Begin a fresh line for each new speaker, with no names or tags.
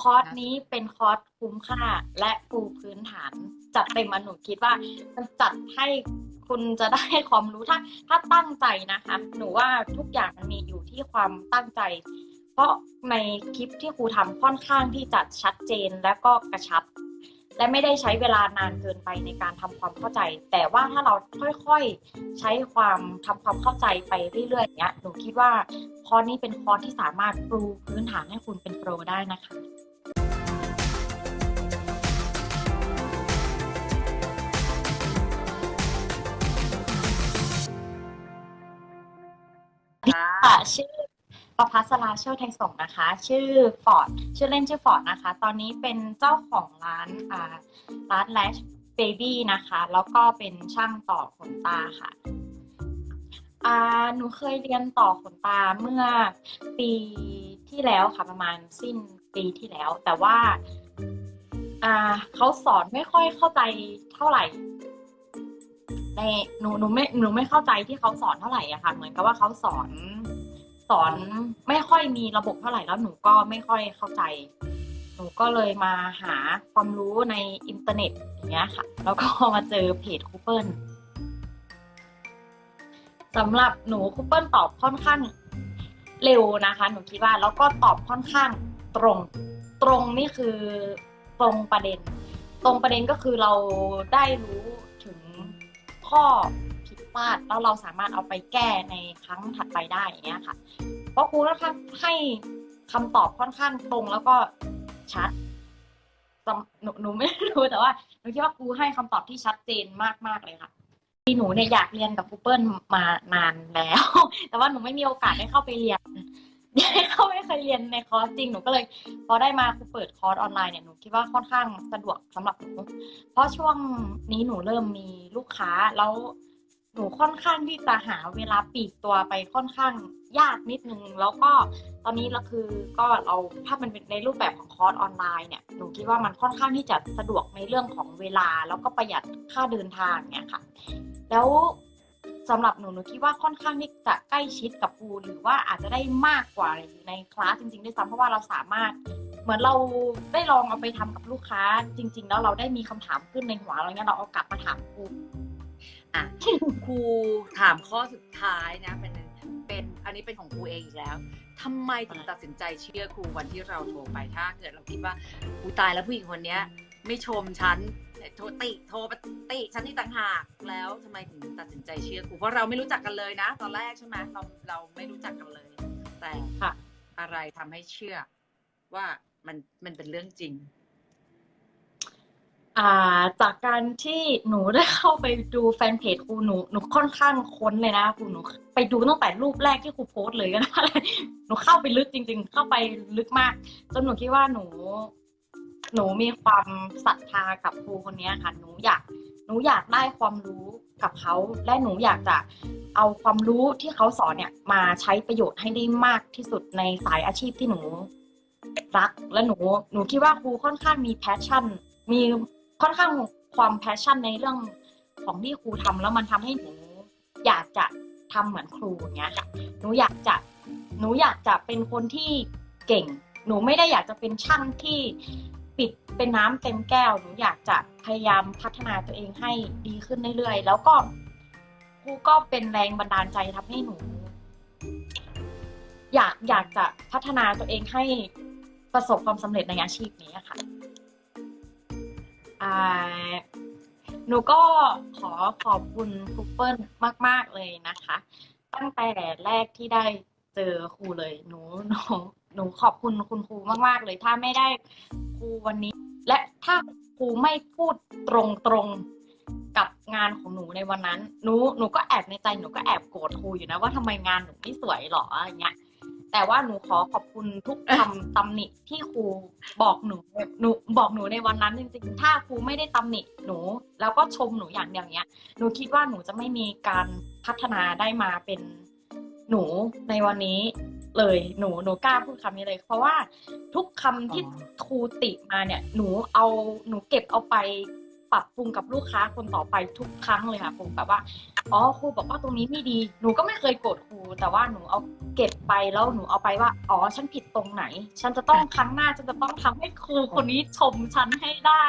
คอร์สนี้เป็นคอร์สคุ้มค่าและปูพื้นฐาน จัดเต็มมาหนูคิดว่ามันจัดให้คุณจะได้ความรู้ถ้า ถ้าตั้งใจนะคะ หนูว่าทุกอย่างมันมีอยู่ที่ความตั้งใจ เพราะในคลิปที่ครูทำค่อนข้างที่จะชัดเจนและก็กระชับ และไม่ได้ใช้เวลานานเกินไปในการทำความเข้าใจ แต่ว่าถ้าเราค่อยๆใช้ความทำความเข้าใจไปเรื่อยๆอย่างเงี้ยหนูคิดว่าคอร์สนี้เป็นคอร์สที่สามารถปูพื้นฐานให้คุณเป็นโปรได้นะคะ
ค่ะ
ชื่อประพัสราเชี่ยวไทยส่งนะคะ ชื่อฟอร์ดชื่อเล่นชื่อฟอร์ดนะคะ ตอนนี้เป็นเจ้าของร้านอ่าร้านแลชเบบี้นะคะ แล้วก็เป็นช่างต่อขนตาค่ะอ่าหนูเคยเรียนต่อขนตาเมื่อปีที่แล้วค่ะประมาณสิ้นปีที่แล้ว แต่ว่าอ่าเขาสอนไม่ค่อยเข้าใจเท่าไหร่ ในหนูหนูไม่หนูไม่เข้าใจที่เขาสอนเท่าไหร่อะค่ะ เหมือนกับว่าเขาสอนสอนไม่ค่อยมีระบบเท่าไหร่แล้วหนูก็ไม่ค่อยเข้าใจ หนูก็เลยมาหาความรู้ในอินเทอร์เน็ตอย่างเงี้ยค่ะ แล้วก็มาเจอเพจคูเปิลสำหรับหนูคูเปิลตอบค่อนข้างเร็วนะคะ หนูคิดว่าแล้วก็ตอบค่อนข้างตรง ตรงนี่คือตรงประเด็น ตรงประเด็นก็คือเราได้รู้ ข้อผิดพลาดแล้วเราสามารถเอาไปแก้ในครั้งถัดไปได้อย่างเงี้ยค่ะเพราะครูนะคะให้คำตอบค่อนข้างตรงแล้วก็ชัดหนูหนูไม่รู้แต่ว่าหนูคิดว่าครูให้คำตอบที่ชัดเจนมากๆเลยค่ะที่หนูเนี่ยอยากเรียนกับครูเปิลมานานแล้ว แต่ว่าหนูไม่มีโอกาสได้เข้าไปเรียน เข้าไม่เคยเรียนในคอร์สจริงหนูก็เลย พอได้มาครูเปิดคอร์สออนไลน์เนี่ยหนูคิดว่าค่อนข้างสะดวกสำหรับหนูเพราะช่วงนี้หนูเริ่มมีลูกค้าแล้วหนูค่อนข้างที่จะหาเวลาปีกตัวไปค่อนข้างยากนิดนึง แล้วก็ตอนนี้เราคือก็เราถ้ามันเป็นในรูปแบบของคอร์สออนไลน์เนี่ยหนูคิดว่ามันค่อนข้างที่จะสะดวกในเรื่องของเวลา แล้วก็ประหยัดค่าเดินทางเนี่ยค่ะ แล้ว สำหรับหนูหนูคิดว่าค่อนข้างที่จะใกล้ชิดกับครูหรือว่าอาจจะได้มากกว่าในคลาสจริงๆด้วยซ้ำเพราะว่าเราสามารถ เหมือนเราได้ลองเอาไปทำกับลูกค้า จริง ๆ แล้วเราได้มีคำถามขึ้นในหัวเราเนี่ยเราเอากลับมาถามครู
อะครูถามข้อสุดท้ายนะเป็นเป็นอันนี้เป็นของครูเองอีกแล้วทำไมถึงตัดสินใจเชื่อครูวันที่เราโทรไปถ้าเกิดเราคิดว่ากูตายแล้วผู้หญิงคนเนี้ย ไม่ชมฉัน โทรติโทรมาติฉันนี่ต่างหากแล้วทำไมถึงตัดสินใจเชื่อครูเพราะเราไม่รู้จักกันเลยนะ ตอนแรกใช่ไหมเราเราไม่รู้จักกันเลย แต่
ค่ะ
อะไรทำให้เชื่อว่ามันมันเป็นเรื่องจริง
อ่า จากการที่หนูได้เข้าไปดูแฟนเพจครูหนูหนูค่อนข้างค้นเลยนะครูหนูไปดูตั้งแต่รูปแรกที่ครูโพสต์เลยก็ได้หนูเข้าไปลึกจริง ๆ เข้าไปลึกมาก จนหนูคิดว่าหนู หนูมีความศรัทธากับครูคนนี้ค่ะ หนูอยาก หนูอยากได้ความรู้กับเขา และหนูอยากจะเอาความรู้ที่เขาสอนเนี่ยมาใช้ประโยชน์ให้ได้มากที่สุดในสายอาชีพที่หนูรัก และหนู หนูคิดว่าครูค่อนข้างมีแพชชั่น มีค่อนข้างความแพชชั่นในเรื่องของที่ครูทำแล้วมันทำให้หนูอยากจะทำเหมือนครูอย่างเงี้ยค่ะ หนูอยากจะ หนูอยากจะเป็นคนที่เก่ง หนูไม่ได้อยากจะเป็นช่างที่ ปิดเป็นน้ำเต็มแก้วหนูอยากจะพยายามพัฒนาตัวเองให้ดีขึ้นเรื่อยๆ แล้วก็ครูก็เป็นแรงบันดาลใจทำให้หนู อยากอยากจะพัฒนาตัวเองให้ประสบความสำเร็จในอาชีพนี้ค่ะอ่าหนูก็ขอขอบคุณครูเปิลมาก ๆ เลยนะคะ ตั้งแต่แรกที่ได้เจอครูเลยหนูหนู หนูขอบคุณคุณครูมากๆ เลย ถ้าไม่ได้ครูวันนี้ และถ้าครูไม่พูดตรงๆกับงานของหนูในวันนั้น หนูหนูก็แอบในใจหนูก็แอบโกรธครูอยู่นะว่าทำไมงานหนูไม่สวยหรออย่างเงี้ยแต่ว่าหนูขอขอบคุณทุกคำตำหนิที่ครูบอกหนูหนูบอกหนูในวันนั้นจริงๆ ถ้าครูไม่ได้ตำหนิหนู แล้วก็ชมหนูอย่างเดียวเนี้ย หนูคิดว่าหนูจะไม่มีการพัฒนาได้มาเป็นหนูในวันนี้ เลยหนูหนูกล้าพูดคำนี้เลย เพราะว่าทุกคำที่
อ๋อ
ครูติมาเนี่ย หนูเอาหนูเก็บเอาไปปรับปรุงกับลูกค้าคนต่อไปทุกครั้งเลยค่ะครูแบบว่าอ๋อครูบอกว่าตรงนี้ไม่ดี หนูก็ไม่เคยโกรธครู แต่ว่าหนูเอาเก็บไปแล้วหนูเอาไปว่าอ๋อฉันผิดตรงไหน ฉันจะต้องครั้งหน้าฉันจะต้องทำให้ครูคนนี้ชมฉันให้ได้